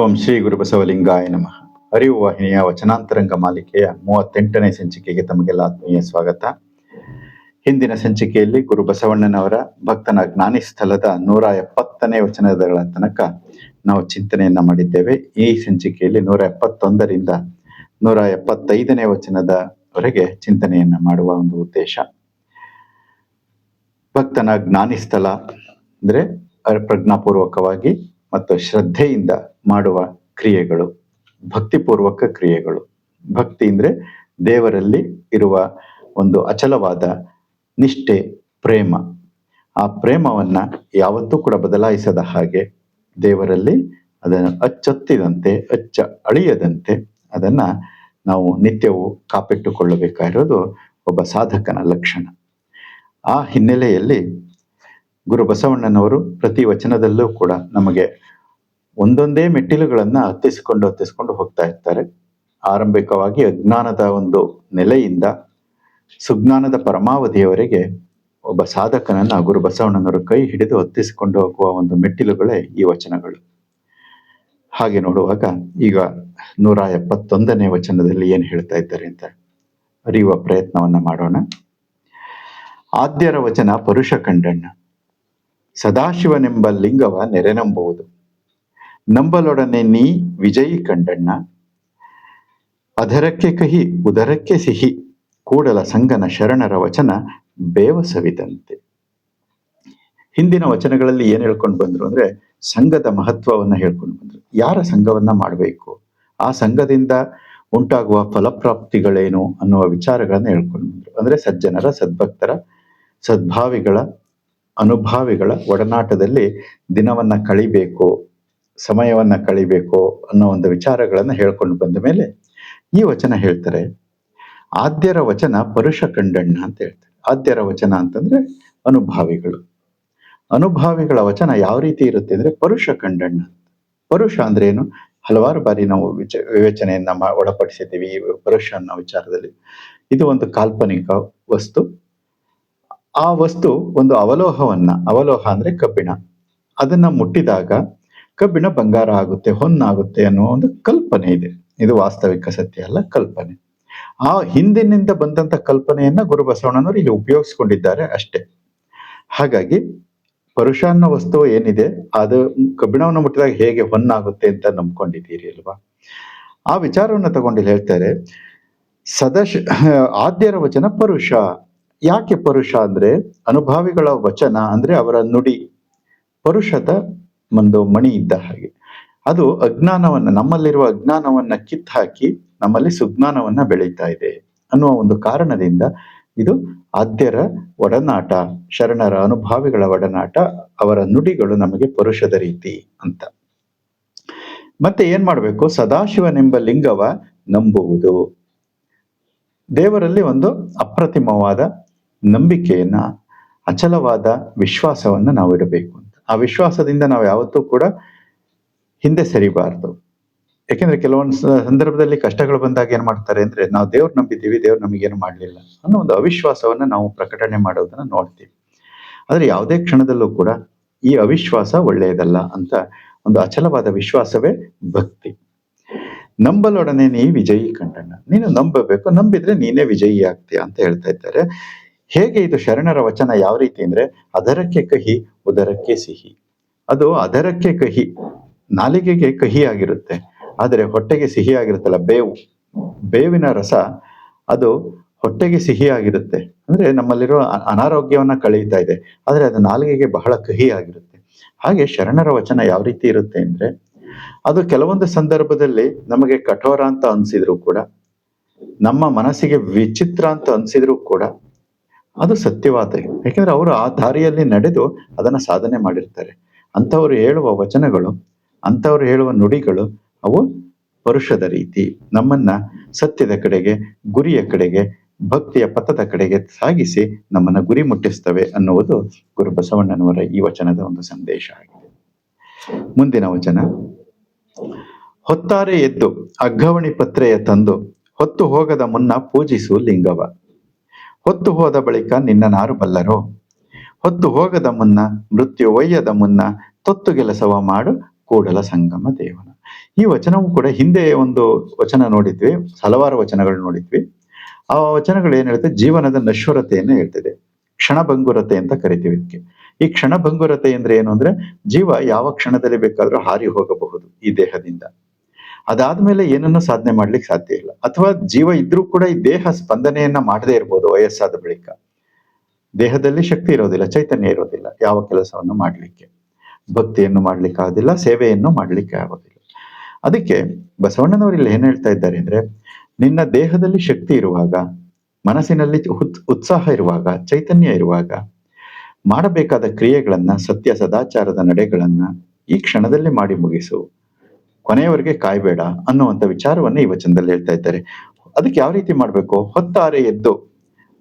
ಓಂ ಶ್ರೀ ಗುರುಬಸವಲಿಂಗಾಯ ನಮಃ. ಅರಿವು ವಾಹಿನಿಯ ವಚನಾಂತರಂಗ ಮಾಲಿಕೆಯ ಮೂವತ್ತೆಂಟನೇ ಸಂಚಿಕೆಗೆ ತಮಗೆಲ್ಲ ಆತ್ಮೀಯ ಸ್ವಾಗತ. ಹಿಂದಿನ ಸಂಚಿಕೆಯಲ್ಲಿ ಗುರು ಬಸವಣ್ಣನವರ ಭಕ್ತನ ಜ್ಞಾನಿ ಸ್ಥಳದ ನೂರ ಎಪ್ಪತ್ತನೇ ವಚನಗಳ ತನಕ ನಾವು ಚಿಂತನೆಯನ್ನ ಮಾಡಿದ್ದೇವೆ. ಈ ಸಂಚಿಕೆಯಲ್ಲಿ ನೂರ ಎಪ್ಪತ್ತೊಂದರಿಂದ ನೂರ ಎಪ್ಪತ್ತೈದನೇ ವಚನದವರೆಗೆ ಚಿಂತನೆಯನ್ನ ಮಾಡುವ ಒಂದು ಉದ್ದೇಶ. ಭಕ್ತನ ಜ್ಞಾನಿ ಸ್ಥಳ ಅಂದ್ರೆ ಪ್ರಜ್ಞಾಪೂರ್ವಕವಾಗಿ ಮತ್ತು ಶ್ರದ್ಧೆಯಿಂದ ಮಾಡುವ ಕ್ರಿಯೆಗಳು, ಭಕ್ತಿಪೂರ್ವಕ ಕ್ರಿಯೆಗಳು. ಭಕ್ತಿ ಅಂದ್ರೆ ದೇವರಲ್ಲಿ ಇರುವ ಒಂದು ಅಚಲವಾದ ನಿಷ್ಠೆ, ಪ್ರೇಮ. ಆ ಪ್ರೇಮವನ್ನ ಯಾವತ್ತೂ ಕೂಡ ಬದಲಾಯಿಸದ ಹಾಗೆ ದೇವರಲ್ಲಿ ಅದನ್ನು ಅಚ್ಚೊತ್ತಿದಂತೆ, ಅಚ್ಚ ಅಳಿಯದಂತೆ ಅದನ್ನ ನಾವು ನಿತ್ಯವೂ ಕಾಪಿಟ್ಟುಕೊಳ್ಳಬೇಕಾಗಿರೋದು ಒಬ್ಬ ಸಾಧಕನ ಲಕ್ಷಣ. ಆ ಹಿನ್ನೆಲೆಯಲ್ಲಿ ಗುರು ಬಸವಣ್ಣನವರು ಪ್ರತಿ ವಚನದಲ್ಲೂ ಕೂಡ ನಮಗೆ ಒಂದೊಂದೇ ಮೆಟ್ಟಿಲುಗಳನ್ನು ಹತ್ತಿಸಿಕೊಂಡು ಹತ್ತಿಸಿಕೊಂಡು ಹೋಗ್ತಾ ಇರ್ತಾರೆ. ಆರಂಭಿಕವಾಗಿ ಅಜ್ಞಾನದ ಒಂದು ನೆಲೆಯಿಂದ ಸುಜ್ಞಾನದ ಪರಮಾವಧಿಯವರೆಗೆ ಒಬ್ಬ ಸಾಧಕನನ್ನ ಗುರು ಬಸವಣ್ಣನವರು ಕೈ ಹಿಡಿದು ಹತ್ತಿಸಿಕೊಂಡು ಹೋಗುವ ಒಂದು ಮೆಟ್ಟಿಲುಗಳೇ ಈ ವಚನಗಳು. ಹಾಗೆ ನೋಡುವಾಗ ಈಗ ನೂರ ಎಪ್ಪತ್ತೊಂದನೇ ವಚನದಲ್ಲಿ ಏನು ಹೇಳ್ತಾ ಇದ್ದಾರೆ ಅಂತ ಅರಿಯುವ ಪ್ರಯತ್ನವನ್ನ ಮಾಡೋಣ. ಆದ್ಯರ ವಚನ ಪರುಷ ಕಂಡಣ್ಣ ಸದಾಶಿವನೆಂಬ ಲಿಂಗವ ನೆರೆನಂಬುವುದು. ನಂಬಲೊಡನೆ ನೀ ವಿಜಯಿ ಕಂಡಣ್ಣ. ಅಧರಕ್ಕೆ ಕಹಿ, ಉದರಕ್ಕೆ ಸಿಹಿ, ಕೂಡಲ ಸಂಗನ ಶರಣರ ವಚನ ಬೇವಸವಿದಂತೆ. ಹಿಂದಿನ ವಚನಗಳಲ್ಲಿ ಏನ್ ಹೇಳ್ಕೊಂಡು ಬಂದ್ರು ಅಂದ್ರೆ ಸಂಘದ ಮಹತ್ವವನ್ನ ಹೇಳ್ಕೊಂಡು ಬಂದ್ರು. ಯಾರ ಸಂಘವನ್ನ ಮಾಡಬೇಕು? ಆ ಸಂಘದಿಂದ ಉಂಟಾಗುವ ಫಲಪ್ರಾಪ್ತಿಗಳೇನು ಅನ್ನುವ ವಿಚಾರಗಳನ್ನ ಹೇಳ್ಕೊಂಡು ಬಂದ್ರು. ಅಂದ್ರೆ ಸಜ್ಜನರ, ಸದ್ಭಕ್ತರ, ಸದ್ಭಾವಿಗಳ ಅನುಭಾವಿಗಳ ಒಡನಾಟದಲ್ಲಿ ದಿನವನ್ನ ಕಳಿಬೇಕು, ಸಮಯವನ್ನ ಕಳಿಬೇಕು ಅನ್ನೋ ಒಂದು ವಿಚಾರಗಳನ್ನ ಹೇಳ್ಕೊಂಡು ಬಂದ ಮೇಲೆ ಈ ವಚನ ಹೇಳ್ತಾರೆ. ಆದ್ಯರ ವಚನ ಪರುಷ ಕಂಡಣ್ಣ ಅಂತ ಹೇಳ್ತಾರೆ. ಆದ್ಯರ ವಚನ ಅಂತಂದ್ರೆ ಅನುಭಾವಿಗಳು. ಅನುಭಾವಿಗಳ ವಚನ ಯಾವ ರೀತಿ ಇರುತ್ತೆ ಅಂದ್ರೆ ಪರುಷ ಕಂಡಣ್ಣ ಪರುಷ ಅಂದ್ರೆ ಏನು? ಹಲವಾರು ಬಾರಿ ನಾವು ವಿಚ, ವಿವೇಚನೆಯನ್ನ ಮಾ- ಒಳಪಡಿಸಿದ್ದೀವಿ ಪರುಷ ಅನ್ನೋ ವಿಚಾರದಲ್ಲಿ. ಇದು ಒಂದು ಕಾಲ್ಪನಿಕ ವಸ್ತು. ಆ ವಸ್ತು ಒಂದು ಅವಲೋಹವನ್ನ, ಅವಲೋಹ ಅಂದ್ರೆ ಕಬ್ಬಿಣ. ಅದನ್ನ ಮುಟ್ಟಿದಾಗ ಕಬ್ಬಿಣ ಬಂಗಾರ ಆಗುತ್ತೆ, ಹೊನ್ನಾಗುತ್ತೆ ಅನ್ನೋ ಒಂದು ಕಲ್ಪನೆ ಇದೆ. ಇದು ವಾಸ್ತವಿಕ ಸತ್ಯ ಅಲ್ಲ, ಕಲ್ಪನೆ. ಆ ಹಿಂದಿನಿಂದ ಬಂದಂತ ಕಲ್ಪನೆಯನ್ನ ಗುರುಬಸವಣ್ಣನವರು ಇಲ್ಲಿ ಉಪಯೋಗಿಸ್ಕೊಂಡಿದ್ದಾರೆ ಅಷ್ಟೇ. ಹಾಗಾಗಿ ಪರುಷ ವಸ್ತು ಏನಿದೆ, ಅದು ಕಬ್ಬಿಣವನ್ನು ಮುಟ್ಟಿದಾಗ ಹೇಗೆ ಹೊನ್ನಾಗುತ್ತೆ ಅಂತ ನಂಬ್ಕೊಂಡಿದ್ದೀರಿ ಅಲ್ವಾ? ಆ ವಿಚಾರವನ್ನ ತಗೊಂಡಿಲ್ಲಿ ಹೇಳ್ತಾರೆ, ಸದಶ, ಆದ್ಯರ ವಚನ ಪರುಷ. ಯಾಕೆ ಪರುಷ ಅಂದ್ರೆ ಅನುಭಾವಿಗಳ ವಚನ ಅಂದ್ರೆ ಅವರ ನುಡಿ. ಪರುಷದ ಒಂದು ಮಣಿ ಇದ್ದ ಹಾಗೆ. ಅದು ಅಜ್ಞಾನವನ್ನ, ನಮ್ಮಲ್ಲಿರುವ ಅಜ್ಞಾನವನ್ನ ಕಿತ್ತಾಕಿ ನಮ್ಮಲ್ಲಿ ಸುಜ್ಞಾನವನ್ನ ಬೆಳೀತಾ ಇದೆ ಅನ್ನುವ ಒಂದು ಕಾರಣದಿಂದ ಇದು ಆದ್ಯರ ಒಡನಾಟ, ಶರಣರ ಅನುಭಾವಿಗಳ ಒಡನಾಟ, ಅವರ ನುಡಿಗಳು ನಮಗೆ ಪರುಷದ ರೀತಿ ಅಂತ. ಮತ್ತೆ ಏನ್ ಮಾಡ್ಬೇಕು? ಸದಾಶಿವನೆಂಬ ಲಿಂಗವ ನಂಬುವುದು. ದೇವರಲ್ಲಿ ಒಂದು ಅಪ್ರತಿಮವಾದ ನಂಬಿಕೆಯನ್ನ, ಅಚಲವಾದ ವಿಶ್ವಾಸವನ್ನ ನಾವು ಇಡಬೇಕು ಅಂತ. ಆ ವಿಶ್ವಾಸದಿಂದ ನಾವು ಯಾವತ್ತೂ ಕೂಡ ಹಿಂದೆ ಸರಿಬಾರ್ದು. ಯಾಕೆಂದ್ರೆ ಕೆಲವೊಂದು ಸಂದರ್ಭದಲ್ಲಿ ಕಷ್ಟಗಳು ಬಂದಾಗ ಏನ್ ಮಾಡ್ತಾರೆ ಅಂದ್ರೆ, ನಾವು ದೇವ್ರು ನಂಬಿದ್ದೀವಿ, ದೇವ್ರು ನಮಗೇನು ಮಾಡ್ಲಿಲ್ಲ ಅನ್ನೋ ಒಂದು ಅವಿಶ್ವಾಸವನ್ನ ನಾವು ಪ್ರಕಟಣೆ ಮಾಡೋದನ್ನ ನೋಡ್ತೀವಿ. ಆದ್ರೆ ಯಾವುದೇ ಕ್ಷಣದಲ್ಲೂ ಕೂಡ ಈ ಅವಿಶ್ವಾಸ ಒಳ್ಳೆಯದಲ್ಲ ಅಂತ ಒಂದು ಅಚಲವಾದ ವಿಶ್ವಾಸವೇ ಭಕ್ತಿ. ನಂಬಲೊಡನೆ ನೀ ವಿಜಯಿ ಕಂಡಣ್ಣ ನೀನು ನಂಬಬೇಕು, ನಂಬಿದ್ರೆ ನೀನೇ ವಿಜಯಿ ಆಗ್ತೀಯ ಅಂತ ಹೇಳ್ತಾ ಇದ್ದಾರೆ. ಹೇಗೆ ಇದು ಶರಣರ ವಚನ ಯಾವ ರೀತಿ ಅಂದ್ರೆ, ಅದರಕ್ಕೆ ಕಹಿ, ಉದರಕ್ಕೆ ಸಿಹಿ. ಅದು ಅದರಕ್ಕೆ ಕಹಿ, ನಾಲಿಗೆಗೆ ಕಹಿ ಆಗಿರುತ್ತೆ. ಆದರೆ ಹೊಟ್ಟೆಗೆ ಸಿಹಿ ಆಗಿರುತ್ತಲ್ಲ, ಬೇವು, ಬೇವಿನ ರಸ, ಅದು ಹೊಟ್ಟೆಗೆ ಸಿಹಿ ಆಗಿರುತ್ತೆ. ಅಂದ್ರೆ ನಮ್ಮಲ್ಲಿರೋ ಅನಾರೋಗ್ಯವನ್ನ ಕಳೆಯುತ್ತಾ ಇದೆ. ಆದರೆ ಅದು ನಾಲಿಗೆಗೆ ಬಹಳ ಕಹಿ ಆಗಿರುತ್ತೆ. ಹಾಗೆ ಶರಣರ ವಚನ ಯಾವ ರೀತಿ ಇರುತ್ತೆ ಅಂದ್ರೆ, ಅದು ಕೆಲವೊಂದು ಸಂದರ್ಭದಲ್ಲಿ ನಮಗೆ ಕಠೋರ ಅಂತ ಅನ್ಸಿದ್ರು ಕೂಡ, ನಮ್ಮ ಮನಸ್ಸಿಗೆ ವಿಚಿತ್ರ ಅಂತ ಅನ್ಸಿದ್ರು ಕೂಡ ಅದು ಸತ್ಯವಾದ. ಯಾಕೆಂದ್ರೆ ಅವರು ಆ ದಾರಿಯಲ್ಲಿ ನಡೆದು ಅದನ್ನ ಸಾಧನೆ ಮಾಡಿರ್ತಾರೆ. ಅಂಥವ್ರು ಹೇಳುವ ವಚನಗಳು, ಅಂಥವ್ರು ಹೇಳುವ ನುಡಿಗಳು, ಅವು ಪರುಷದ ರೀತಿ. ನಮ್ಮನ್ನ ಸತ್ಯದ ಕಡೆಗೆ, ಗುರಿಯ ಕಡೆಗೆ, ಭಕ್ತಿಯ ಪಥದ ಕಡೆಗೆ ಸಾಗಿಸಿ ನಮ್ಮನ್ನ ಗುರಿ ಮುಟ್ಟಿಸ್ತವೆ ಅನ್ನುವುದು ಗುರು ಬಸವಣ್ಣನವರ ಈ ವಚನದ ಒಂದು ಸಂದೇಶ ಆಗಿದೆ. ಮುಂದಿನ ವಚನ. ಹೊತ್ತಾರೆ ಎದ್ದು, ಅಗ್ಗವಣಿ ಪತ್ರೆಯ ತಂದು, ಹೊತ್ತು ಹೋಗದ ಮುನ್ನ ಪೂಜಿಸು ಲಿಂಗವ. ಹೊತ್ತು ಹೋದ ಬಳಿಕ ನಿನ್ನ ನಾರು ಬಲ್ಲರೋ? ಹೊತ್ತು ಹೋಗದ ಮುನ್ನ, ಮೃತ್ಯು ಒಯ್ಯದ ಮುನ್ನ ತೊತ್ತು ಕೆಲಸವ ಮಾಡು ಕೂಡಲ ಸಂಗಮ ದೇವನ. ಈ ವಚನವು ಕೂಡ ಹಿಂದೆ ಒಂದು ವಚನ ನೋಡಿದ್ವಿ, ಹಲವಾರು ವಚನಗಳು ನೋಡಿದ್ವಿ. ಆ ವಚನಗಳು ಏನ್ ಹೇಳ್ತದೆ ಜೀವನದ ನಶ್ವರತೆಯನ್ನು ಹೇಳ್ತದೆ. ಕ್ಷಣಭಂಗುರತೆ ಅಂತ ಕರಿತೀವಿ ಇದಕ್ಕೆ. ಈ ಕ್ಷಣಭಂಗುರತೆ ಅಂದ್ರೆ ಏನು ಅಂದ್ರೆ, ಜೀವ ಯಾವ ಕ್ಷಣದಲ್ಲಿ ಬೇಕಾದ್ರೂ ಹಾರಿ ಹೋಗಬಹುದು ಈ ದೇಹದಿಂದ. ಅದಾದ್ಮೇಲೆ ಏನನ್ನು ಸಾಧನೆ ಮಾಡ್ಲಿಕ್ಕೆ ಸಾಧ್ಯ ಇಲ್ಲ. ಅಥವಾ ಜೀವ ಇದ್ರೂ ಕೂಡ ಈ ದೇಹ ಸ್ಪಂದನೆಯನ್ನ ಮಾಡದೇ ಇರ್ಬೋದು ವಯಸ್ಸಾದ ಬಳಿಕ. ದೇಹದಲ್ಲಿ ಶಕ್ತಿ ಇರೋದಿಲ್ಲ, ಚೈತನ್ಯ ಇರೋದಿಲ್ಲ ಯಾವ ಕೆಲಸವನ್ನು ಮಾಡಲಿಕ್ಕೆ. ಭಕ್ತಿಯನ್ನು ಮಾಡ್ಲಿಕ್ಕೆ ಆಗೋದಿಲ್ಲ, ಸೇವೆಯನ್ನು ಮಾಡ್ಲಿಕ್ಕೆ ಆಗೋದಿಲ್ಲ. ಅದಕ್ಕೆ ಬಸವಣ್ಣನವರು ಇಲ್ಲಿ ಏನ್ ಹೇಳ್ತಾ ಇದ್ದಾರೆ ಅಂದ್ರೆ, ನಿನ್ನ ದೇಹದಲ್ಲಿ ಶಕ್ತಿ ಇರುವಾಗ, ಮನಸ್ಸಿನಲ್ಲಿ ಉತ್- ಉತ್ಸಾಹ ಇರುವಾಗ, ಚೈತನ್ಯ ಇರುವಾಗ, ಮಾಡಬೇಕಾದ ಕ್ರಿಯೆಗಳನ್ನ, ಸತ್ಯ, ಸದಾಚಾರದ ನಡೆಗಳನ್ನ ಈ ಕ್ಷಣದಲ್ಲಿ ಮಾಡಿ ಮುಗಿಸು. ಕೊನೆಯವರೆಗೆ ಕಾಯಬೇಡ ಅನ್ನುವಂಥ ವಿಚಾರವನ್ನು ಈ ವಚನದಲ್ಲಿ ಹೇಳ್ತಾ ಇದ್ದಾರೆ. ಅದಕ್ಕೆ ಯಾವ ರೀತಿ ಮಾಡಬೇಕು? ಹೊತ್ತಾರೆ ಎದ್ದು.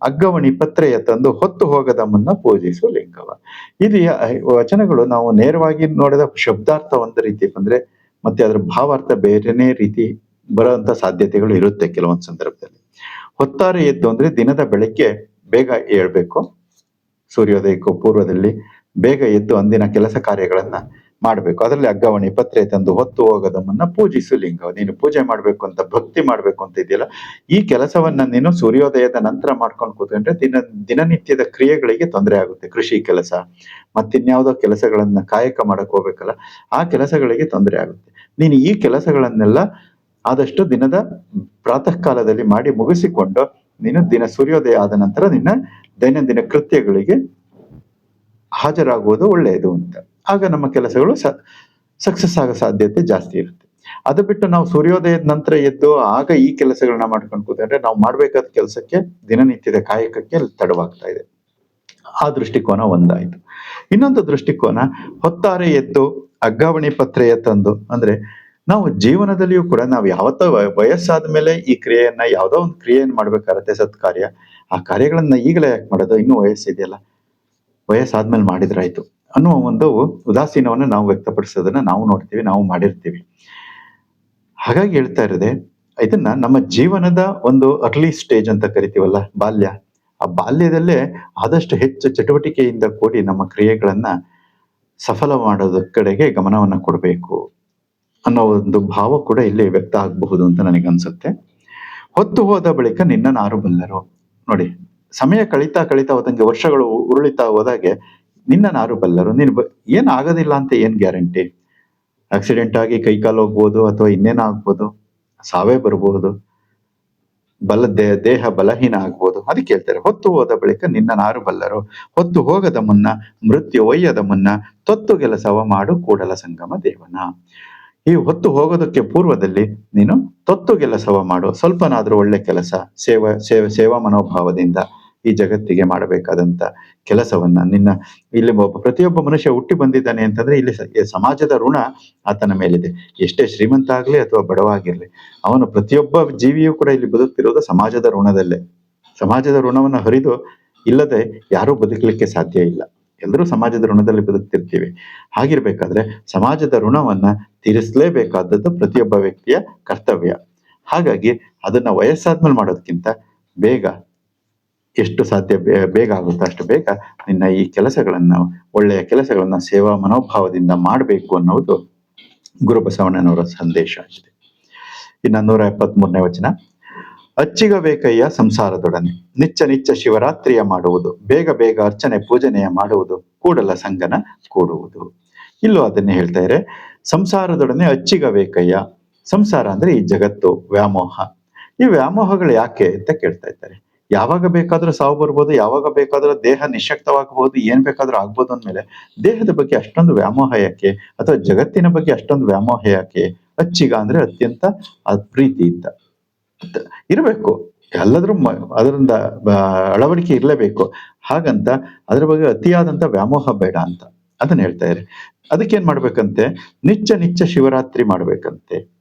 ಅಗ್ಗವಣಿ ಪತ್ರೆಯ ತಂದು ಹೊತ್ತು ಹೋಗದ ಮುನ್ನ ಪೂಜಿಸು ಲಿಂಗವ. ಇದು ವಚನಗಳು ನಾವು ನೇರವಾಗಿ ನೋಡಿದ ಶಬ್ದಾರ್ಥ ಒಂದು ರೀತಿ ಬಂದ್ರೆ ಮತ್ತೆ ಅದ್ರ ಭಾವಾರ್ಥ ಬೇರೆನೇ ರೀತಿ ಬರುವಂತ ಸಾಧ್ಯತೆಗಳು ಇರುತ್ತೆ ಕೆಲವೊಂದು ಸಂದರ್ಭದಲ್ಲಿ. ಹೊತ್ತಾರೆ ಎದ್ದು ಅಂದ್ರೆ ದಿನದ ಬೆಳಗ್ಗೆ ಬೇಗ ಏಳ್ಬೇಕು. ಸೂರ್ಯೋದಯಕ್ಕೂ ಪೂರ್ವದಲ್ಲಿ ಬೇಗ ಎದ್ದು ಅಂದಿನ ಕೆಲಸ ಕಾರ್ಯಗಳನ್ನ ಮಾಡಬೇಕು. ಅದರಲ್ಲಿ ಅಗ್ಗವಣಿ, ಪತ್ರೆ ತಂದು ಹೊತ್ತು ಹೋಗದ ಮುನ್ನ ಪೂಜಿಸು ಲಿಂಗ ನೀನು ಪೂಜೆ ಮಾಡ್ಬೇಕು ಅಂತ, ಭಕ್ತಿ ಮಾಡ್ಬೇಕು ಅಂತ ಇದೆಯಲ್ಲ, ಈ ಕೆಲಸವನ್ನ ನೀನು ಸೂರ್ಯೋದಯದ ನಂತರ ಮಾಡ್ಕೊಂಡು ಕೂತ್ಕೊಂಡ್ರೆ ದಿನ, ದಿನನಿತ್ಯದ ಕ್ರಿಯೆಗಳಿಗೆ ತೊಂದರೆ ಆಗುತ್ತೆ. ಕೃಷಿ ಕೆಲಸ, ಮತ್ತಿನ್ಯಾವುದೋ ಕೆಲಸಗಳನ್ನ ಕಾಯಕ ಮಾಡಕ್ ಹೋಗ್ಬೇಕಲ್ಲ, ಆ ಕೆಲಸಗಳಿಗೆ ತೊಂದರೆ ಆಗುತ್ತೆ. ನೀನು ಈ ಕೆಲಸಗಳನ್ನೆಲ್ಲ ಆದಷ್ಟು ದಿನದ ಪ್ರಾತಃ ಕಾಲದಲ್ಲಿ ಮಾಡಿ ಮುಗಿಸಿಕೊಂಡು ನೀನು ದಿನ ಸೂರ್ಯೋದಯ ಆದ ನಂತರ ನಿನ್ನ ದೈನಂದಿನ ಕೃತ್ಯಗಳಿಗೆ ಹಾಜರಾಗುವುದು ಒಳ್ಳೆಯದು ಅಂತ. ಆಗ ನಮ್ಮ ಕೆಲಸಗಳು ಸಕ್ಸಸ್ ಆಗೋ ಸಾಧ್ಯತೆ ಜಾಸ್ತಿ ಇರುತ್ತೆ. ಅದು ಬಿಟ್ಟು ನಾವು ಸೂರ್ಯೋದಯದ ನಂತರ ಎದ್ದು ಆಗ ಈ ಕೆಲಸಗಳನ್ನ ಮಾಡ್ಕೊಂಡು ಕೂತ್ಕೊಂಡ್ರೆ ನಾವು ಮಾಡ್ಬೇಕಾದ ಕೆಲಸಕ್ಕೆ ದಿನನಿತ್ಯದ ಕಾಯಕಕ್ಕೆ ತಡವಾಗ್ತಾ ಇದೆ. ಆ ದೃಷ್ಟಿಕೋನ ಒಂದಾಯ್ತು. ಇನ್ನೊಂದು ದೃಷ್ಟಿಕೋನ ಹೊತ್ತಾರೆ ಎದ್ದು ಅಗ್ಗಾವಣಿ ಪತ್ರೆಯ ತಂದು ಅಂದ್ರೆ ನಾವು ಜೀವನದಲ್ಲಿಯೂ ಕೂಡ ನಾವು ಯಾವತ್ತೋ ವಯಸ್ಸಾದ ಮೇಲೆ ಈ ಕ್ರಿಯೆಯನ್ನ ಯಾವುದೋ ಒಂದು ಕ್ರಿಯೆಯನ್ನು ಮಾಡ್ಬೇಕಾಗತ್ತೆ ಸತ್ಕಾರ್ಯ, ಆ ಕಾರ್ಯಗಳನ್ನ ಈಗಲೇ ಯಾಕೆ ಮಾಡೋದು? ಇನ್ನೂ ವಯಸ್ಸಿದೆಯಲ್ಲ. ವಯಸ್ಸಾದ್ಮೇಲೆ ಮಾಡಿದ್ರಾಯ್ತು ಅನ್ನುವ ಒಂದು ಉದಾಸೀನವನ್ನು ನಾವು ವ್ಯಕ್ತಪಡಿಸೋದನ್ನ ನಾವು ನೋಡ್ತೀವಿ, ನಾವು ಮಾಡಿರ್ತೀವಿ. ಹಾಗಾಗಿ ಹೇಳ್ತಾ ಇರದೆ, ಇದನ್ನ ನಮ್ಮ ಜೀವನದ ಒಂದು ಅರ್ಲಿ ಸ್ಟೇಜ್ ಅಂತ ಕರಿತೀವಲ್ಲ, ಬಾಲ್ಯ. ಆ ಬಾಲ್ಯದಲ್ಲೇ ಆದಷ್ಟು ಹೆಚ್ಚು ಚಟುವಟಿಕೆಯಿಂದ ಕೂಡಿ ನಮ್ಮ ಕ್ರಿಯೆಗಳನ್ನ ಸಫಲ ಮಾಡೋದ ಕಡೆಗೆ ಗಮನವನ್ನ ಕೊಡಬೇಕು ಅನ್ನೋ ಒಂದು ಭಾವ ಕೂಡ ಇಲ್ಲಿ ವ್ಯಕ್ತ ಆಗಬಹುದು ಅಂತ ನನಗನ್ಸುತ್ತೆ. ಹೊತ್ತು ಹೋದ ಬಳಿಕ ನಿನ್ನ ನಾರು ಬಲ್ಲರು. ನೋಡಿ, ಸಮಯ ಕಳೀತಾ ಕಳೀತಾ ಹೋದಂಗೆ, ವರ್ಷಗಳು ಉರುಳಿತಾ ಹೋದಾಗೆ ನಿನ್ನ ನಾರು ಬಲ್ಲರು. ನೀನು ಏನು ಆಗೋದಿಲ್ಲ ಅಂತ ಏನು ಗ್ಯಾರಂಟಿ? ಆಕ್ಸಿಡೆಂಟ್ ಆಗಿ ಕೈ ಕಾಲು ಹೋಗ್ಬೋದು ಅಥವಾ ಇನ್ನೇನೋ ಆಗ್ಬೋದು? ಸಾವೇ ಬರಬಹುದು. ಬಲ ದೇ ದೇಹ ಬಲಹೀನ ಆಗ್ಬೋದು. ಅದಕ್ಕೆ ಹೇಳ್ತಾರೆ ಹೊತ್ತು ಹೋದ ಬಳಿಕ ನಿನ್ನ ನಾರು ಬಲ್ಲರು. ಹೊತ್ತು ಹೋಗದ ಮುನ್ನ, ಮೃತ್ಯು ಒಯ್ಯದ ಮುನ್ನ, ತೊತ್ತು ಕೆಲಸವ ಮಾಡು ಕೂಡಲ ಸಂಗಮ ದೇವನ. ಈ ಹೊತ್ತು ಹೋಗೋದಕ್ಕೆ ಪೂರ್ವದಲ್ಲಿ ನೀನು ತೊತ್ತು ಕೆಲಸವ ಮಾಡು. ಸ್ವಲ್ಪನಾದ್ರೂ ಒಳ್ಳೆ ಕೆಲಸ, ಸೇವಾ ಸೇವೆ ಸೇವಾ ಮನೋಭಾವದಿಂದ. ಈ ಜಗತ್ತಿಗೆ ಮಾಡಬೇಕಾದಂತ ಕೆಲಸವನ್ನ ನಿನ್ನ ಇಲ್ಲಿ ಒಬ್ಬ ಪ್ರತಿಯೊಬ್ಬ ಮನುಷ್ಯ ಹುಟ್ಟಿ ಬಂದಿದ್ದಾನೆ ಅಂತಂದ್ರೆ ಇಲ್ಲಿ ಸಮಾಜದ ಋಣ ಆತನ ಮೇಲಿದೆ. ಎಷ್ಟೇ ಶ್ರೀಮಂತ ಆಗಲಿ ಅಥವಾ ಬಡವಾಗಿರ್ಲಿ, ಅವನು ಪ್ರತಿಯೊಬ್ಬ ಜೀವಿಯೂ ಕೂಡ ಇಲ್ಲಿ ಬದುಕ್ತಿರೋದು ಸಮಾಜದ ಋಣದಲ್ಲೇ. ಸಮಾಜದ ಋಣವನ್ನು ಹರಿದು ಇಲ್ಲದೆ ಯಾರೂ ಬದುಕಲಿಕ್ಕೆ ಸಾಧ್ಯ ಇಲ್ಲ. ಎಲ್ಲರೂ ಸಮಾಜದ ಋಣದಲ್ಲಿ ಬದುಕ್ತಿರ್ತೀವಿ. ಹಾಗಿರ್ಬೇಕಾದ್ರೆ ಸಮಾಜದ ಋಣವನ್ನ ತೀರಿಸಲೇಬೇಕಾದದ್ದು ಪ್ರತಿಯೊಬ್ಬ ವ್ಯಕ್ತಿಯ ಕರ್ತವ್ಯ. ಹಾಗಾಗಿ ಅದನ್ನ ವಯಸ್ಸಾದ್ಮೇಲೆ ಮಾಡೋದಕ್ಕಿಂತ ಬೇಗ ಎಷ್ಟು ಸಾಧ್ಯ ಬೇಗ ಆಗುತ್ತೋ ಅಷ್ಟು ಬೇಗ ನಿನ್ನ ಈ ಕೆಲಸಗಳನ್ನ, ಒಳ್ಳೆಯ ಕೆಲಸಗಳನ್ನ ಸೇವಾ ಮನೋಭಾವದಿಂದ ಮಾಡಬೇಕು ಅನ್ನೋದು ಗುರುಬಸವಣ್ಣನವರ ಸಂದೇಶ ಆಗಿದೆ. ಇನ್ನ ನೂರ ಎಪ್ಪತ್ತ್ ಮೂರನೇ ವಚನ ಅಚ್ಚಿಗಬೇಕಯ್ಯ ಸಂಸಾರದೊಡನೆ. ನಿಚ್ಚ ನಿಚ್ಚ ಶಿವರಾತ್ರಿಯ ಮಾಡುವುದು. ಬೇಗ ಬೇಗ ಅರ್ಚನೆ ಪೂಜನೆಯ ಮಾಡುವುದು. ಕೂಡಲ ಸಂಗನ ಕೂಡುವುದು. ಇಲ್ಲೂ ಅದನ್ನೇ ಹೇಳ್ತಾ ಇದ್ರೆ, ಸಂಸಾರದೊಡನೆ ಅಚ್ಚಿಗಬೇಕಯ್ಯ ಸಂಸಾರ ಅಂದ್ರೆ ಈ ಜಗತ್ತು, ವ್ಯಾಮೋಹ. ಈ ವ್ಯಾಮೋಹಗಳು ಯಾಕೆ ಅಂತ ಕೇಳ್ತಾ ಇದ್ದಾರೆ. ಯಾವಾಗ ಬೇಕಾದ್ರೂ ಸಾವು ಬರ್ಬೋದು, ಯಾವಾಗ ಬೇಕಾದ್ರೂ ದೇಹ ನಿಶಕ್ತವಾಗಬಹುದು, ಏನ್ ಬೇಕಾದ್ರೂ ಆಗ್ಬೋದು ಅಂದ್ಮೇಲೆ ದೇಹದ ಬಗ್ಗೆ ಅಷ್ಟೊಂದು ವ್ಯಾಮೋಹ ಯಾಕೆ? ಅಥವಾ ಜಗತ್ತಿನ ಬಗ್ಗೆ ಅಷ್ಟೊಂದು ವ್ಯಾಮೋಹ ಯಾಕೆ? ಅಚ್ಚಿಗ ಅಂದ್ರೆ ಅತ್ಯಂತ ಅಪ್ರೀತಿಯಿಂದ. ಇರಬೇಕು. ಎಲ್ಲದ್ರೂ ಅದರಿಂದ ಅಳವಡಿಕೆ ಇರಲೇಬೇಕು. ಹಾಗಂತ ಅದ್ರ ಬಗ್ಗೆ ಅತಿಯಾದಂತ ವ್ಯಾಮೋಹ ಬೇಡ ಅಂತ. ಅದನ್ನ ಹೇಳ್ತಾ ಇದ್ದಾರೆ. ಅದಕ್ಕೇನ್ ಮಾಡ್ಬೇಕಂತೆ? ನಿಚ್ಚ ನಿಚ್ಚ ಶಿವರಾತ್ರಿ ಮಾಡ್ಬೇಕಂತೆ.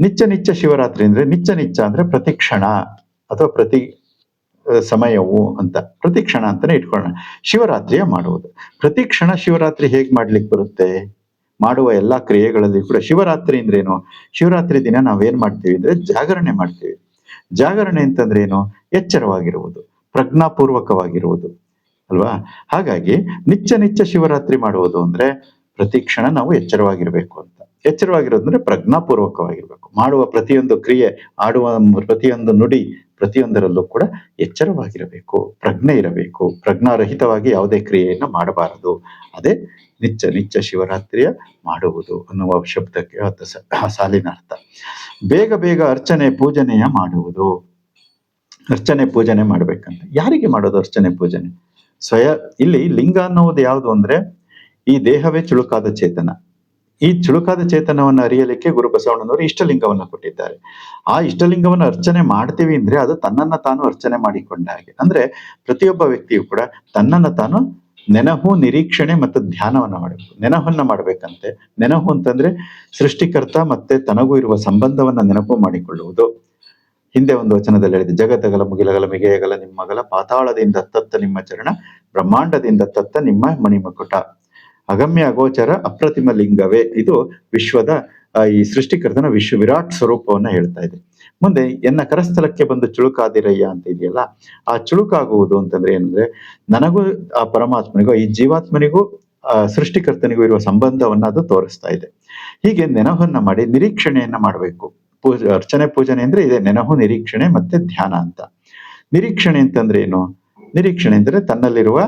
ನಿಚ್ಚ ನಿಚ್ಚ ಶಿವರಾತ್ರಿ ಅಂದ್ರೆ ನಿಚ್ಚ ನಿಚ್ಚ ಅಂದ್ರೆ ಪ್ರತಿ ಕ್ಷಣ ಅಥವಾ ಪ್ರತಿ ಸಮಯವು ಅಂತ, ಪ್ರತಿ ಕ್ಷಣ ಅಂತಾನೆ ಇಟ್ಕೊಳ್ಳೋಣ. ಶಿವರಾತ್ರಿಯ ಮಾಡುವುದು. ಪ್ರತಿ ಕ್ಷಣ ಶಿವರಾತ್ರಿ ಹೇಗ್ ಮಾಡ್ಲಿಕ್ಕೆ ಬರುತ್ತೆ? ಮಾಡುವ ಎಲ್ಲಾ ಕ್ರಿಯೆಗಳಲ್ಲಿ ಕೂಡ ಶಿವರಾತ್ರಿ ಅಂದ್ರೇನು? ಶಿವರಾತ್ರಿ ದಿನ ನಾವೇನ್ ಮಾಡ್ತೀವಿ ಅಂದ್ರೆ ಜಾಗರಣೆ ಮಾಡ್ತೀವಿ. ಜಾಗರಣೆ ಅಂತಂದ್ರೆ ಏನು ಎಚ್ಚರವಾಗಿರುವುದು, ಪ್ರಜ್ಞಾಪೂರ್ವಕವಾಗಿರುವುದು, ಅಲ್ವಾ? ಹಾಗಾಗಿ ನಿಚ್ಚ ನಿಚ್ಚ ಶಿವರಾತ್ರಿ ಮಾಡುವುದು ಅಂದ್ರೆ ಪ್ರತಿ ಕ್ಷಣ ನಾವು ಎಚ್ಚರವಾಗಿರ್ಬೇಕು ಅಂತ. ಎಚ್ಚರವಾಗಿರೋದಂದ್ರೆ ಪ್ರಜ್ಞಾಪೂರ್ವಕವಾಗಿರ್ಬೇಕು. ಮಾಡುವ ಪ್ರತಿಯೊಂದು ಕ್ರಿಯೆ, ಆಡುವ ಪ್ರತಿಯೊಂದು ನುಡಿ ಪ್ರತಿಯೊಂದರಲ್ಲೂ ಕೂಡ ಎಚ್ಚರವಾಗಿರಬೇಕು, ಪ್ರಜ್ಞೆ ಇರಬೇಕು. ಪ್ರಜ್ಞಾರಹಿತವಾಗಿ ಯಾವುದೇ ಕ್ರಿಯೆಯನ್ನು ಮಾಡಬಾರದು. ಅದೇ ನಿಚ್ಚ ನಿಚ್ಚ ಶಿವರಾತ್ರಿಯ ಮಾಡುವುದು ಅನ್ನುವ ಶಬ್ದಕ್ಕೆ ಸಾಲಿನ ಅರ್ಥ. ಬೇಗ ಬೇಗ ಅರ್ಚನೆ, ಪೂಜನೆಯ ಮಾಡುವುದು. ಅರ್ಚನೆ, ಪೂಜನೆ ಮಾಡ್ಬೇಕಂತ. ಯಾರಿಗೆ ಮಾಡೋದು ಅರ್ಚನೆ, ಪೂಜನೆ? ಸ್ವಯ, ಇಲ್ಲಿ ಲಿಂಗ ಅನ್ನುವುದು ಯಾವುದು ಅಂದ್ರೆ ಈ ದೇಹವೇ ಚುಳುಕಾದ ಚೇತನ. ಈ ಚುಳುಕಾದ ಚೇತನವನ್ನು ಅರಿಯಲಿಕ್ಕೆ ಗುರು ಇಷ್ಟಲಿಂಗವನ್ನ ಕೊಟ್ಟಿದ್ದಾರೆ. ಆ ಇಷ್ಟಲಿಂಗವನ್ನು ಅರ್ಚನೆ ಮಾಡ್ತೀವಿ ಅಂದ್ರೆ ಅದು ತನ್ನನ್ನ ತಾನು ಅರ್ಚನೆ ಮಾಡಿಕೊಂಡ ಹಾಗೆ. ಅಂದ್ರೆ ಪ್ರತಿಯೊಬ್ಬ ವ್ಯಕ್ತಿಯು ಕೂಡ ತನ್ನನ್ನ ತಾನು ನೆನಹು, ನಿರೀಕ್ಷಣೆ ಮತ್ತು ಧ್ಯಾನವನ್ನ ಮಾಡಬೇಕು. ನೆನಹನ್ನ ಮಾಡ್ಬೇಕಂತೆ. ನೆನಹು ಅಂತಂದ್ರೆ ಸೃಷ್ಟಿಕರ್ತ ಮತ್ತೆ ತನಗೂ ಇರುವ ಸಂಬಂಧವನ್ನ ನೆನಪು ಮಾಡಿಕೊಳ್ಳುವುದು. ಹಿಂದೆ ಒಂದು ವಚನದಲ್ಲಿ ಹೇಳಿದೆ ಜಗತ್ತಗಲ ಮುಗಿಲಗಲ ಮಿಗೆಯಗಲ ನಿಮ್ಮಗಲ ಪಾತಾಳದಿಂದ ತತ್ತ ನಿಮ್ಮ ಚರಣ, ಬ್ರಹ್ಮಾಂಡದಿಂದ ತತ್ತ ನಿಮ್ಮ ಮಣಿಮಕುಟ. ಅಗಮ್ಯ ಅಗೋಚರ ಅಪ್ರತಿಮ ಲಿಂಗವೇ. ಇದು ವಿಶ್ವದ ಈ ಸೃಷ್ಟಿಕರ್ತನ ವಿಶ್ವ ವಿರಾಟ್ ಸ್ವರೂಪವನ್ನ ಹೇಳ್ತಾ ಇದೆ. ಮುಂದೆ, ಎನ್ನ ಕರಸ್ಥಲಕ್ಕೆ ಬಂದು ಚುಳುಕಾದಿರಯ್ಯ ಅಂತ ಇದೆಯಲ್ಲ, ಆ ಚುಳುಕಾಗುವುದು ಅಂತಂದ್ರೆ ಏನಂದ್ರೆ, ನನಗೂ, ಆ ಪರಮಾತ್ಮನಿಗೂ, ಈ ಜೀವಾತ್ಮನಿಗೂ ಸೃಷ್ಟಿಕರ್ತನಿಗೂ ಇರುವ ಸಂಬಂಧವನ್ನ ಅದು ತೋರಿಸ್ತಾ ಇದೆ. ಹೀಗೆ ನೆನಹನ್ನ ಮಾಡಿ, ನಿರೀಕ್ಷಣೆಯನ್ನ ಮಾಡಬೇಕು. ಪೂಜ, ಅರ್ಚನೆ, ಪೂಜನೆ ಅಂದ್ರೆ ಇದೆ, ನೆನಹು, ನಿರೀಕ್ಷಣೆ ಮತ್ತೆ ಧ್ಯಾನ ಅಂತ. ನಿರೀಕ್ಷಣೆ ಅಂತಂದ್ರೆ ಏನು? ನಿರೀಕ್ಷಣೆ ಅಂದ್ರೆ ತನ್ನಲ್ಲಿರುವ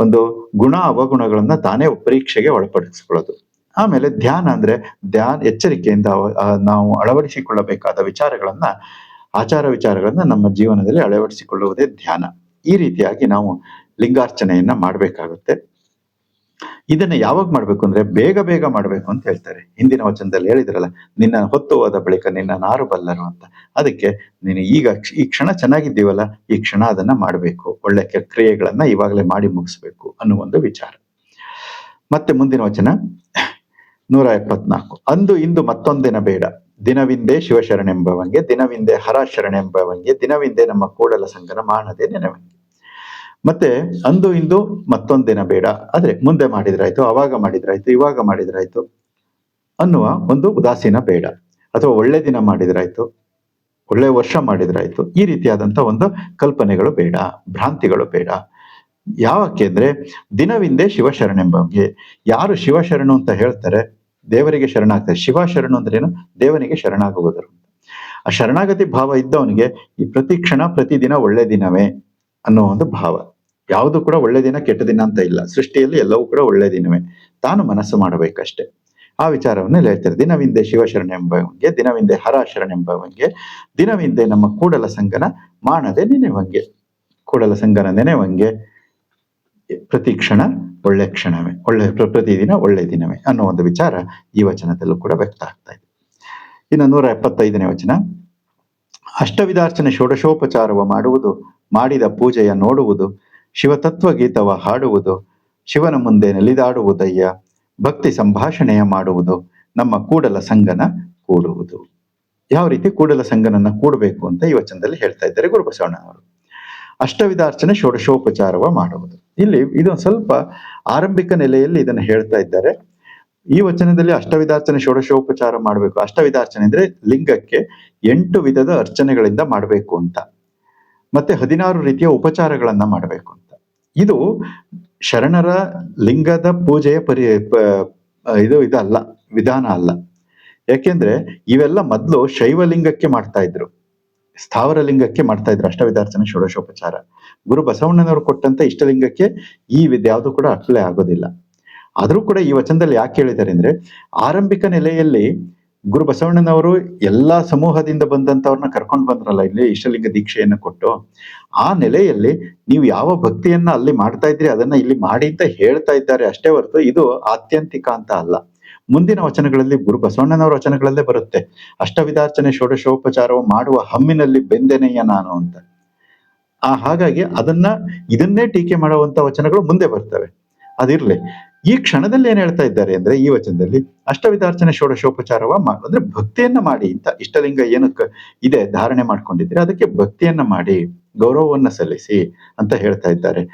ಒಂದು ಗುಣ ಅವಗುಣಗಳನ್ನ ತಾನೇ ಪರೀಕ್ಷೆಗೆ ಒಳಪಡಿಸಿಕೊಳ್ಳೋದು. ಆಮೇಲೆ ಧ್ಯಾನ ಅಂದ್ರೆ ಧ್ಯಾನ, ಎಚ್ಚರಿಕೆಯಿಂದ ನಾವು ಅಳವಡಿಸಿಕೊಳ್ಳಬೇಕಾದ ವಿಚಾರಗಳನ್ನ, ಆಚಾರ ವಿಚಾರಗಳನ್ನ ನಮ್ಮ ಜೀವನದಲ್ಲಿ ಅಳವಡಿಸಿಕೊಳ್ಳುವುದೇ ಧ್ಯಾನ. ಈ ರೀತಿಯಾಗಿ ನಾವು ಲಿಂಗಾರ್ಚನೆಯನ್ನ ಮಾಡಬೇಕಾಗುತ್ತೆ. ಇದನ್ನ ಯಾವಾಗ ಮಾಡ್ಬೇಕು ಅಂದ್ರೆ ಬೇಗ ಬೇಗ ಮಾಡ್ಬೇಕು ಅಂತ ಹೇಳ್ತಾರೆ. ಹಿಂದಿನ ವಚನದಲ್ಲಿ ಹೇಳಿದ್ರಲ್ಲ, ನಿನ್ನ ಹೊತ್ತು ಹೋದ ಬಳಿಕ ನಿನ್ನ ನಾರು ಬಲ್ಲರು ಅಂತ. ಅದಕ್ಕೆ ನೀನು ಈಗ ಈ ಕ್ಷಣ ಚೆನ್ನಾಗಿದ್ದೀವಲ್ಲ, ಈ ಕ್ಷಣ ಅದನ್ನ ಮಾಡಬೇಕು. ಒಳ್ಳೆ ಕ್ರಿಯೆಗಳನ್ನ ಇವಾಗಲೇ ಮಾಡಿ ಮುಗಿಸ್ಬೇಕು ಅನ್ನೋ ಒಂದು ವಿಚಾರ. ಮತ್ತೆ ಮುಂದಿನ ವಚನ, ನೂರ ಎಪ್ಪತ್ನಾಲ್ಕು. ಅಂದು ಇಂದು ಮತ್ತೊಂದಿನ ಬೇಡ. ದಿನವಿಂದೇ ಶಿವಶರಣೆಂಬವಂಗೆ, ದಿನವಿಂದೆ ಹರ ಶರಣೆಂಬವಂಗೆ ದಿನವಿಂದೆ ನಮ್ಮ ಕೂಡಲ ಸಂಗನ ಮಾನದೆ ನೆನವಂಗೆ ಮತ್ತೆ ಅಂದು ಇಂದು ಮತ್ತೊಂದಿನ ಬೇಡ. ಆದ್ರೆ ಮುಂದೆ ಮಾಡಿದ್ರಾಯ್ತು, ಅವಾಗ ಮಾಡಿದ್ರಾಯ್ತು, ಇವಾಗ ಮಾಡಿದ್ರಾಯ್ತು ಅನ್ನುವ ಒಂದು ಉದಾಸೀನ ಬೇಡ. ಅಥವಾ ಒಳ್ಳೆ ದಿನ ಮಾಡಿದ್ರಾಯ್ತು, ಒಳ್ಳೆ ವರ್ಷ ಮಾಡಿದ್ರಾಯ್ತು, ಈ ರೀತಿಯಾದಂತ ಒಂದು ಕಲ್ಪನೆಗಳು ಬೇಡ, ಭ್ರಾಂತಿಗಳು ಬೇಡ. ಯಾವಕ್ಕೆ ಅಂದ್ರೆ ದಿನವಿಂದೇ ಶಿವಶರಣೆಂಬಂಗೆ ಯಾರು ಶಿವಶರಣು ಅಂತ ಹೇಳ್ತಾರೆ, ದೇವರಿಗೆ ಶರಣಾಗ್ತಾರೆ. ಶಿವ ಶರಣು ಅಂದ್ರೆ ಏನು? ದೇವನಿಗೆ ಶರಣಾಗುವುದರು ಆ ಶರಣಾಗತಿ ಭಾವ ಇದ್ದವನಿಗೆ ಈ ಪ್ರತಿ ಕ್ಷಣ, ಪ್ರತಿದಿನ ಒಳ್ಳೆ ದಿನವೇ. ಅನ್ನೋ ಒಂದು ಭಾವ. ಯಾವುದು ಕೂಡ ಒಳ್ಳೆ ದಿನ ಕೆಟ್ಟ ದಿನ ಅಂತ ಇಲ್ಲ. ಸೃಷ್ಟಿಯಲ್ಲಿ ಎಲ್ಲವೂ ಕೂಡ ಒಳ್ಳೆ ದಿನವೇ. ತಾನು ಮನಸ್ಸು ಮಾಡಬೇಕಷ್ಟೆ. ಆ ವಿಚಾರವನ್ನು ಹೇಳ್ತಾರೆ ದಿನವಿಂದೆ ಶಿವಶರಣ ಎಂಬವಂಗೆ ದಿನವಿಂದೆ ಹರ ಶರಣ ಎಂಬವಂಗೆ ದಿನವಿಂದೆ ನಮ್ಮ ಕೂಡಲ ಸಂಗನ ಮಾಡದೆ ನೆನೆವಂಗೆ ಕೂಡಲ ಸಂಗನ ನೆನೆವಂಗೆ ಪ್ರತಿ ಕ್ಷಣ ಒಳ್ಳೆ ಕ್ಷಣವೇ. ಒಳ್ಳೆ ಪ್ರ- ಪ್ರತಿದಿನ ಒಳ್ಳೆ ದಿನವೇ ಅನ್ನೋ ಒಂದು ವಿಚಾರ ಈ ವಚನದಲ್ಲೂ ಕೂಡ ವ್ಯಕ್ತ ಆಗ್ತಾ ಇದೆ. ಇನ್ನು ನೂರ ಎಪ್ಪತ್ತೈದನೇ ವಚನ. ಅಷ್ಟವಿಧಾರ್ಚನೆ ಷೋಡಶೋಪಚಾರವ ಮಾಡುವುದು ಮಾಡಿದ ಪೂಜೆಯ ನೋಡುವುದು ಶಿವತತ್ವ ಗೀತವ ಹಾಡುವುದು, ಶಿವನ ಮುಂದೆ ನೆಲಿದಾಡುವುದಯ್ಯ, ಭಕ್ತಿ ಸಂಭಾಷಣೆಯ ಮಾಡುವುದು, ನಮ್ಮ ಕೂಡಲ ಸಂಗನ ಕೂಡುವುದು. ಯಾವ ರೀತಿ ಕೂಡಲ ಸಂಗನನ್ನ ಕೂಡಬೇಕು ಅಂತ ಈ ವಚನದಲ್ಲಿ ಹೇಳ್ತಾ ಇದ್ದಾರೆ ಗುರುಬಸವಣ್ಣ ಅವರು. ಅಷ್ಟವಿಧಾರ್ಚನೆ ಷೋಡಶೋಪಚಾರವ ಮಾಡುವುದು. ಇಲ್ಲಿ ಇದು ಸ್ವಲ್ಪ ಆರಂಭಿಕ ನೆಲೆಯಲ್ಲಿ ಇದನ್ನು ಹೇಳ್ತಾ ಇದ್ದಾರೆ. ಈ ವಚನದಲ್ಲಿ ಅಷ್ಟವಿಧಾರ್ಚನೆ ಷೋಡಶೋಪಚಾರ ಮಾಡಬೇಕು. ಅಷ್ಟವಿಧಾರ್ಚನೆ ಅಂದ್ರೆ ಲಿಂಗಕ್ಕೆ ಎಂಟು ವಿಧದ ಅರ್ಚನೆಗಳಿಂದ ಮಾಡಬೇಕು ಅಂತ. ಮತ್ತೆ ಹದಿನಾರು ರೀತಿಯ ಉಪಚಾರಗಳನ್ನ ಮಾಡಬೇಕು ಅಂತ. ಇದು ಶರಣರ ಲಿಂಗದ ಪೂಜೆಯ ಪರಿ ಇದು, ಇದಲ್ಲ, ವಿಧಾನ ಅಲ್ಲ. ಯಾಕೆಂದ್ರೆ ಇವೆಲ್ಲ ಮೊದಲು ಶೈವಲಿಂಗಕ್ಕೆ ಮಾಡ್ತಾ ಇದ್ರು. ಸ್ಥಾವರ ಲಿಂಗಕ್ಕೆ ಮಾಡ್ತಾ ಇದ್ರು ಅಷ್ಟವಿದಾರ್ಚನ ಷೋಡಶೋಪಚಾರ. ಗುರು ಬಸವಣ್ಣನವರು ಕೊಟ್ಟಂತ ಇಷ್ಟಲಿಂಗಕ್ಕೆ ಈ ಯಾವುದು ಕೂಡ ಅಪ್ಲೈ ಆಗೋದಿಲ್ಲ. ಆದರೂ ಕೂಡ ಈ ವಚನದಲ್ಲಿ ಯಾಕೆ ಹೇಳಿದ್ದಾರೆ ಅಂದ್ರೆ ಆರಂಭಿಕ ನೆಲೆಯಲ್ಲಿ ಗುರು ಬಸವಣ್ಣನವರು ಎಲ್ಲಾ ಸಮೂಹದಿಂದ ಬಂದಂತವ್ರನ್ನ ಕರ್ಕೊಂಡು ಬಂದ್ರಲ್ಲ ಇಲ್ಲಿ ಇಷ್ಟಲಿಂಗ ದೀಕ್ಷೆಯನ್ನು ಕೊಟ್ಟು, ಆ ನೆಲೆಯಲ್ಲಿ ನೀವು ಯಾವ ಭಕ್ತಿಯನ್ನ ಅಲ್ಲಿ ಮಾಡ್ತಾ ಇದ್ರಿ ಅದನ್ನ ಇಲ್ಲಿ ಮಾಡಿ ಅಂತ ಹೇಳ್ತಾ ಇದ್ದಾರೆ ಅಷ್ಟೇ ಹೊರತು ಇದು ಆತ್ಯಂತಿಕ ಅಂತ ಅಲ್ಲ. ಮುಂದಿನ ವಚನಗಳಲ್ಲಿ ಗುರು ಬಸವಣ್ಣನವರ ವಚನಗಳಲ್ಲೇ ಬರುತ್ತೆ. ಅಷ್ಟವಿದಾರ್ಚನೆ ಷೋಡಶೋಪಚಾರವು ಮಾಡುವ ಹಮ್ಮಿನಲ್ಲಿ ಬೆಂದೆನೆಯ ನಾನು ಅಂತ. ಆ ಹಾಗಾಗಿ ಅದನ್ನ, ಇದನ್ನೇ ಟೀಕೆ ಮಾಡುವಂತ ವಚನಗಳು ಮುಂದೆ ಬರ್ತವೆ. ಅದಿರ್ಲಿ ಈ ಕ್ಷಣದಲ್ಲಿ ಏನ್ ಹೇಳ್ತಾ ಇದ್ದಾರೆ ಅಂದ್ರೆ ಈ ವಚನದಲ್ಲಿ ಅಷ್ಟವಿದಾರ್ಚನೆ ಷೋಡಶೋಪಚಾರವ ಅಂದ್ರೆ ಭಕ್ತಿಯನ್ನ ಮಾಡಿ ಅಂತ ಇಷ್ಟಲಿಂಗ ಏನು ಇದೆ ಧಾರಣೆ ಮಾಡ್ಕೊಂಡಿದ್ರೆ ಅದಕ್ಕೆ ಭಕ್ತಿಯನ್ನ ಮಾಡಿ, ಗೌರವವನ್ನ ಸಲ್ಲಿಸಿ ಅಂತ ಹೇಳ್ತಾ ಇದ್ದಾರೆ.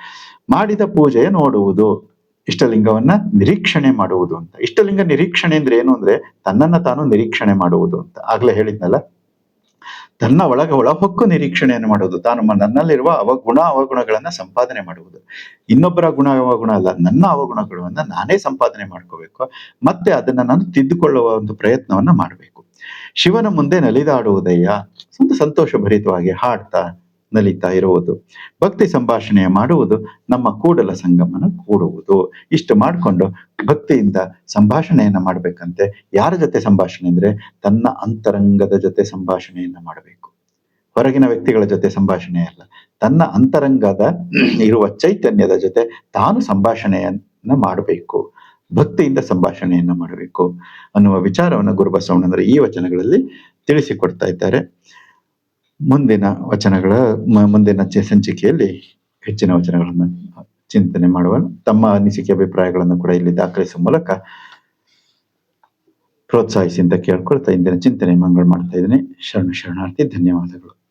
ಮಾಡಿದ ಪೂಜೆಯ ನೋಡುವುದು, ಇಷ್ಟಲಿಂಗವನ್ನ ನಿರೀಕ್ಷಣೆ ಮಾಡುವುದು ಅಂತ. ಇಷ್ಟಲಿಂಗ ನಿರೀಕ್ಷಣೆ ಅಂದ್ರೆ ಏನು ಅಂದ್ರೆ ತನ್ನನ್ನ ತಾನು ನಿರೀಕ್ಷಣೆ ಮಾಡುವುದು ಅಂತ. ಆಗ್ಲೇ ಹೇಳಿದ್ನಲ್ಲ? ತನ್ನ ಒಳಗ ಒಳಹೊಕ್ಕು ನಿರೀಕ್ಷಣೆಯನ್ನು ಮಾಡುವುದು. ತಾನು ನನ್ನಲ್ಲಿರುವ ಅವಗುಣ, ಅವಗುಣಗಳನ್ನ ಸಂಪಾದನೆ ಮಾಡುವುದು. ಇನ್ನೊಬ್ಬರ ಗುಣ, ಅವಗುಣ ಅಲ್ಲ, ನನ್ನ ಅವಗುಣಗಳನ್ನ ನಾನೇ ಸಂಪಾದನೆ ಮಾಡ್ಕೋಬೇಕು. ಮತ್ತೆ ಅದನ್ನ ನಾನು ತಿದ್ದುಕೊಳ್ಳುವ ಒಂದು ಪ್ರಯತ್ನವನ್ನ ಮಾಡಬೇಕು. ಶಿವನ ಮುಂದೆ ನಲಿದಾಡುವುದಯ್ಯ, ಒಂದು ಸಂತೋಷ ಭರಿತವಾಗಿ ಹಾಡ್ತಾ ನಲಿತಾ ಇರುವುದು. ಭಕ್ತಿ ಸಂಭಾಷಣೆ ಮಾಡುವುದು ನಮ್ಮ ಕೂಡಲ ಸಂಗಮನ ಕೂಡುವುದು. ಇಷ್ಟು ಮಾಡಿಕೊಂಡು ಭಕ್ತಿಯಿಂದ ಸಂಭಾಷಣೆಯನ್ನ ಮಾಡಬೇಕಂತೆ ಯಾರ ಜೊತೆ ಸಂಭಾಷಣೆ ಅಂದರೆ ತನ್ನ ಅಂತರಂಗದ ಜೊತೆ ಸಂಭಾಷಣೆಯನ್ನ ಮಾಡಬೇಕು. ಹೊರಗಿನ ವ್ಯಕ್ತಿಗಳ ಜೊತೆ ಸಂಭಾಷಣೆ ಅಲ್ಲ, ತನ್ನ ಅಂತರಂಗದ ಇರುವ ಚೈತನ್ಯದ ಜೊತೆ ತಾನು ಸಂಭಾಷಣೆಯನ್ನ ಮಾಡಬೇಕು. ಭಕ್ತಿಯಿಂದ ಸಂಭಾಷಣೆಯನ್ನ ಮಾಡಬೇಕು ಅನ್ನುವ ವಿಚಾರವನ್ನು ಗುರುಬಸವಣ್ಣಂದ್ರೆ ಈ ವಚನಗಳಲ್ಲಿ ತಿಳಿಸಿಕೊಡ್ತಾ ಇದ್ದಾರೆ. ಮುಂದಿನ ವಚನಗಳ ಮುಂದಿನ ಸಂಚಿಕೆಯಲ್ಲಿ ಹೆಚ್ಚಿನ ವಚನಗಳನ್ನು ಚಿಂತನೆ ಮಾಡುವ ತಮ್ಮ ಅನಿಸಿಕೆ ಅಭಿಪ್ರಾಯಗಳನ್ನು ಕೂಡ ಇಲ್ಲಿ ದಾಖಲಿಸುವ ಮೂಲಕ ಪ್ರೋತ್ಸಾಹಿಸಿ ಅಂತ ಕೇಳ್ಕೊಳ್ತಾ ಇಂದಿನ ಚಿಂತನೆ ಮಂಗಳ ಮಾಡ್ತಾ ಇದ್ದೀನಿ. ಶರಣ ಶರಣಾರ್ಥಿ, ಧನ್ಯವಾದಗಳು.